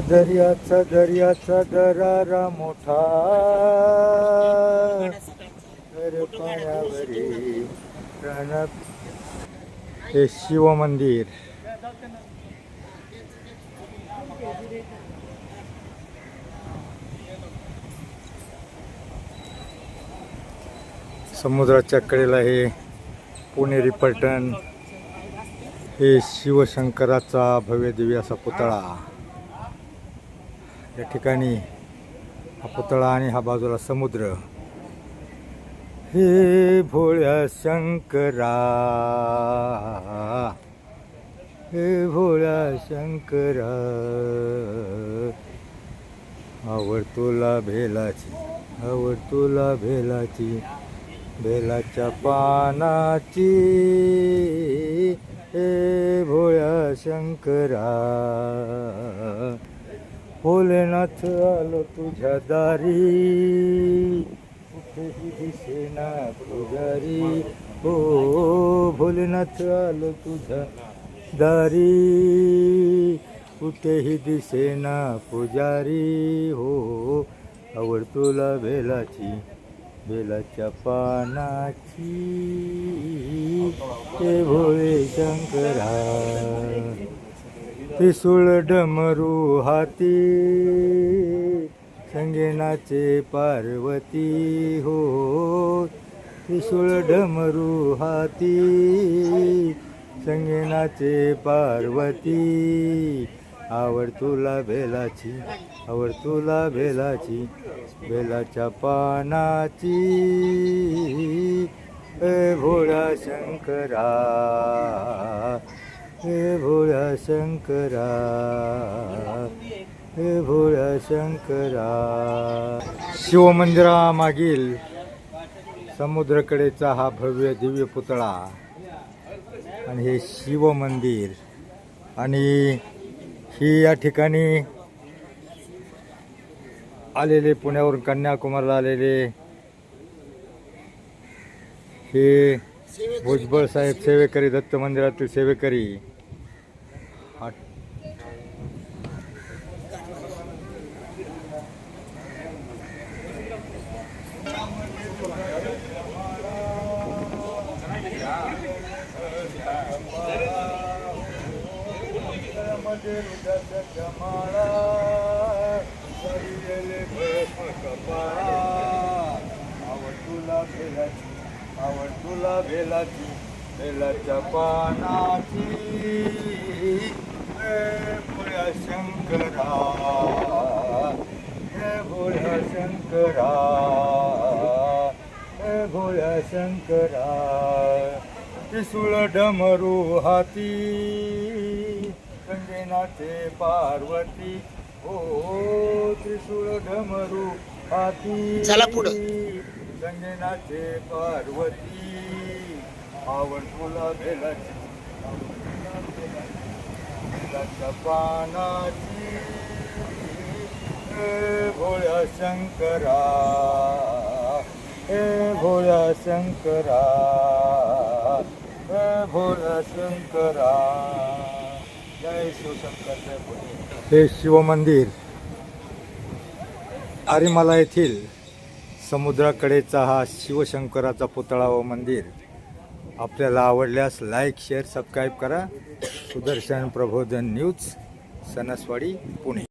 दर्याचा दर्याचा दर्याचा दरारा मोठा. पायावरी हे शिव मंदिर. समुद्राच्या कडेला हे पुणेरी पलटण हे शिवशंकराचा भव्य दिव्य असा पुतळा. या ठिकाणी हा पुतळा आणि हा बाजूला समुद्र. हे भोळ्या शंकरा. हे भोळ्या शंकरा. आवडतोला भेलाची आवडतोला भेलाची बेलाच्या पानाची. हे भोळ्या शंकरा. भोलेनाथ आलो तुझ्या दारी. कुठेही दिसेना पुजारी? हो भोलेनाथ आलो तुझ्या दारी. कुठेही दिसेना पुजारी? हो आवड तुला बेलाची बेलाच्या पानाची. ते भोळे शंकरा. पिसुळ डमरू हाती संगेनाचे पार्वती हो. पिसुळ डमरू हाती संगेनाचे पार्वती. आवड तुला बेलाची आवड तुला बेलाची बेलाच्या पानाची. ए भोळा शंकरा हे भोळा शंकरा हे भोळा शंकरा. शिवमंदिरामागील समुद्रकडेचा हा भव्य दिव्य पुतळा आणि हे शिव मंदिर आणि ही या ठिकाणी आलेले पुण्यावरून कन्याकुमारीला आलेले हे भुजबळ साहेब सेवेकरी दत्त मंदिरातील सेवेकरी आवड तुला भेलाची. आवड तुला बेलाची बेलाच्या पानाची भोळ्या शंकरा हे भोळ्या शंकरा. हे भोळ्या शंकरा. त्रिशूळ डमरू हाती. संगेनाचे पार्वती ओ त्रिशूळ डमरू हाती. चला पुढं. संगेनाचे पार्वती आवड तुला बेलाची बेलाच्या पानाची हे भोळ्या शंकरा हे भोळ्या शंकरा. हे शंकरा. जय शिवशंकर जय हे शिवमंदिर आरिमाला येथील समुद्राकडेचा हा शिवशंकराचा पुतळा व मंदिर. आपल्याला आवडल्यास लाईक शेअर सबस्क्राईब करा. सुदर्शन प्रबोधन न्यूज सणसवाडी पुणे.